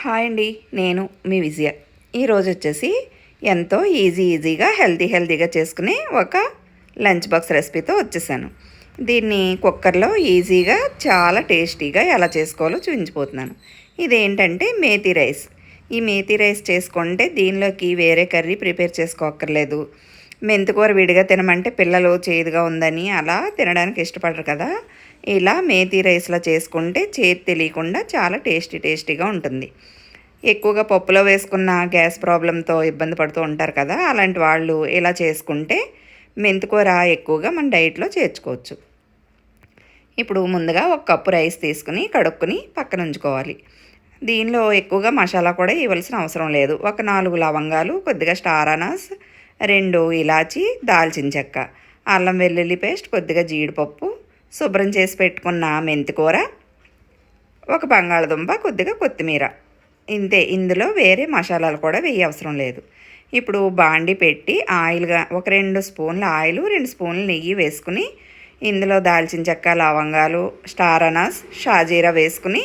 Hi అండి నేను మీ విజయ. ఈరోజు వచ్చేసి ఎంతో ఈజీ ఈజీగా హెల్తీ హెల్తీగా చేసుకునే ఒక లంచ్ బాక్స్ రెసిపీతో వచ్చేసాను. దీన్ని కుక్కర్లో ఈజీగా చాలా టేస్టీగా ఎలా చేసుకోవాలో చూపించిపోతున్నాను ఇదేంటంటే మేతి రైస్. ఈ మేతి రైస్ చేసుకుంటే దీనిలోకి వేరే కర్రీ ప్రిపేర్ చేసుకోక్కర్లేదు. మెంతికూర విడిగా తినమంటే పిల్లలు చేదుగా ఉందని అలా తినడానికి ఇష్టపడరు కదా. ఇలా మేతి రైస్లో చేసుకుంటే చేతి తెలియకుండా చాలా టేస్టీ టేస్టీగా ఉంటుంది. ఎక్కువగా పప్పులో వేసుకున్న గ్యాస్ ప్రాబ్లంతో ఇబ్బంది పడుతూ ఉంటారు కదా. అలాంటి వాళ్ళు ఇలా చేసుకుంటే మెంతికూర ఎక్కువగా మన డైట్లో చేర్చుకోవచ్చు. ఇప్పుడు ముందుగా ఒక కప్పు రైస్ తీసుకుని కడుక్కుని పక్కన ఉంచుకోవాలి. దీనిలో ఎక్కువగా మసాలా కూడా ఇవ్వాల్సిన అవసరం లేదు. ఒక నాలుగు లవంగాలు కొద్దిగా స్టార్ అనాస్ రెండు ఇలాచి దాల్చిన చెక్క అల్లం వెల్లుల్లి పేస్ట్ కొద్దిగా జీడిపప్పు శుభ్రం చేసి పెట్టుకున్న మెంతికూర ఒక బంగాళదుంప కొద్దిగా కొత్తిమీర. ఇంతే ఇందులో వేరే మసాలాలు కూడా వేయ అవసరం లేదు. ఇప్పుడు బాండి పెట్టి ఆయిల్గా ఒక రెండు స్పూన్ల ఆయిల్ రెండు స్పూన్ల నెయ్యి వేసుకుని ఇందులో దాల్చిన చెక్క లవంగాలు స్టార్ అనాస్ షాజీరా వేసుకుని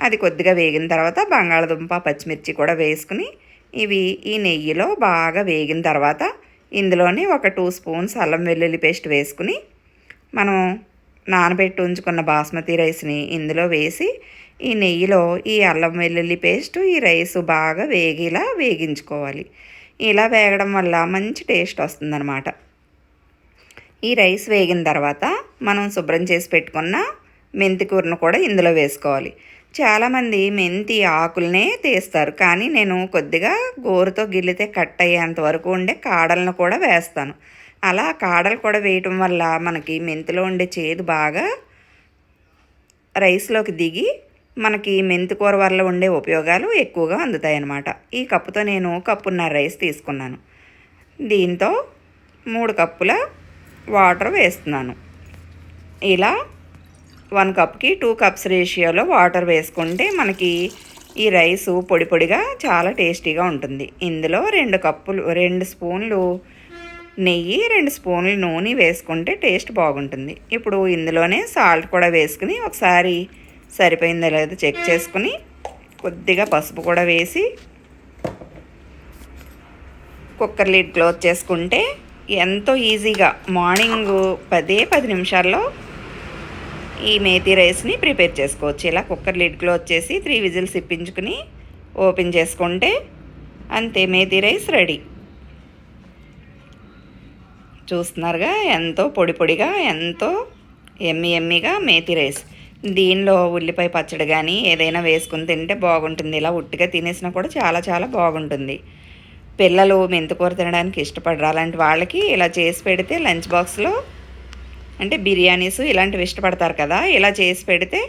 అది కొద్దిగా వేగిన తర్వాత బంగాళదుంప పచ్చిమిర్చి కూడా వేసుకుని ఇవి ఈ నెయ్యిలో బాగా వేగిన తర్వాత ఇందులోనే ఒక టూ స్పూన్స్ అల్లం వెల్లుల్లి పేస్ట్ వేసుకుని మనం నానబెట్టి ఉంచుకున్న బాస్మతి రైస్ని ఇందులో వేసి ఈ నెయ్యిలో ఈ అల్లం వెల్లుల్లి పేస్ట్ ఈ రైస్ బాగా వేగిలా వేగించుకోవాలి. ఇలా వేగడం వల్ల మంచి టేస్ట్ వస్తుందన్నమాట. ఈ రైస్ వేగిన తర్వాత మనం శుభ్రం చేసి పెట్టుకున్న మెంతి కూరను కూడా ఇందులో వేసుకోవాలి. చాలామంది మెంతి ఆకులనే తీస్తారు కానీ నేను కొద్దిగా గోరుతో గిల్లితే కట్ అయ్యేంత వరకు ఉండే కాడలను కూడా వేస్తాను. అలా కాడలు కూడా వేయటం వల్ల మనకి మెంతిలో ఉండే చేదు బాగా రైస్లోకి దిగి మనకి మెంతి కూర వల్ల ఉండే ఉపయోగాలు ఎక్కువగా అందుతాయి అన్నమాట ఈ కప్పుతో నేను కప్పున్నర రైస్ తీసుకున్నాను. దీంతో మూడు కప్పుల వాటర్ వేస్తున్నాను. ఇలా వన్ కప్కి టూ కప్స్ రేషియోలో వాటర్ వేసుకుంటే మనకి ఈ రైసు పొడి పొడిగా చాలా టేస్టీగా ఉంటుంది. ఇందులో రెండు కప్పులు రెండు స్పూన్లు నెయ్యి రెండు స్పూన్లు నూనె వేసుకుంటే టేస్ట్ బాగుంటుంది. ఇప్పుడు ఇందులోనే సాల్ట్ కూడా వేసుకుని ఒకసారి సరిపోయిందో లేదో చెక్ చేసుకుని కొద్దిగా పసుపు కూడా వేసి కుక్కర్ లిడ్ క్లోజ్ చేసుకుంటే ఎంతో ఈజీగా మార్నింగ్ పదే పది నిమిషాల్లో ఈ మేతి రైస్ని ప్రిపేర్ చేసుకోవచ్చు. ఇలా కుక్కర్ లిడ్ క్లోజ్ చేసి త్రీ విజిల్స్ ఇప్పించుకుని ఓపెన్ చేసుకుంటే అంతే మేతి రైస్ రెడీ. చూస్తున్నారుగా ఎంతో పొడి పొడిగా ఎంతో ఎమ్మి ఎమ్మిగా మేతి రైస్. దీనిలో ఉల్లిపాయ పచ్చడి కానీ ఏదైనా వేసుకుని తింటే బాగుంటుంది. ఇలా ఉట్టిగా తినేసినా కూడా చాలా చాలా బాగుంటుంది. పిల్లలు మెంతికూర తినడానికి ఇష్టపడరు. అలాంటి వాళ్ళకి ఇలా చేసి పెడితే లంచ్ బాక్స్లో అంటే బిర్యానీస్ ఇలాంటివి ఇష్టపడతారు కదా ఇలా చేసి పెడితే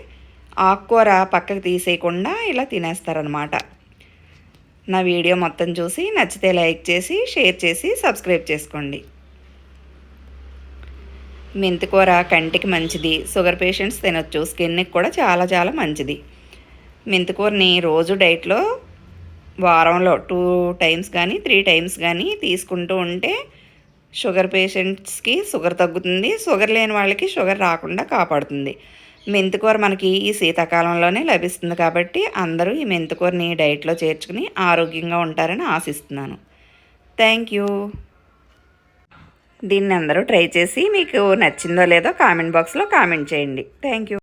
ఆకుకూర పక్కకు తీసేయకుండా ఇలా తినేస్తారనమాట నా వీడియో మొత్తం చూసి నచ్చితే లైక్ చేసి షేర్ చేసి సబ్స్క్రైబ్ చేసుకోండి. మెంతికూర కంటికి మంచిది. షుగర్ పేషెంట్స్ తినొచ్చు. స్కిన్కి కూడా చాలా చాలా మంచిది. మెంతికూరని రోజు డైట్లో వారంలో టూ టైమ్స్ కానీ త్రీ టైమ్స్ కానీ తీసుకుంటూ ఉంటే షుగర్ పేషెంట్స్కి షుగర్ తగ్గుతుంది షుగర్ లేని వాళ్ళకి షుగర్ రాకుండా కాపాడుతుంది. మెంతికూర మనకి ఈ శీతాకాలంలోనే లభిస్తుంది కాబట్టి అందరూ ఈ మెంతికూరని డైట్లో చేర్చుకుని ఆరోగ్యంగా ఉంటారని ఆశిస్తున్నాను. Thank you. దీన్ని అందరూ ట్రై చేసి మీకు నచ్చిందో లేదో కామెంట్ బాక్స్లో కామెంట్ చేయండి. Thank you.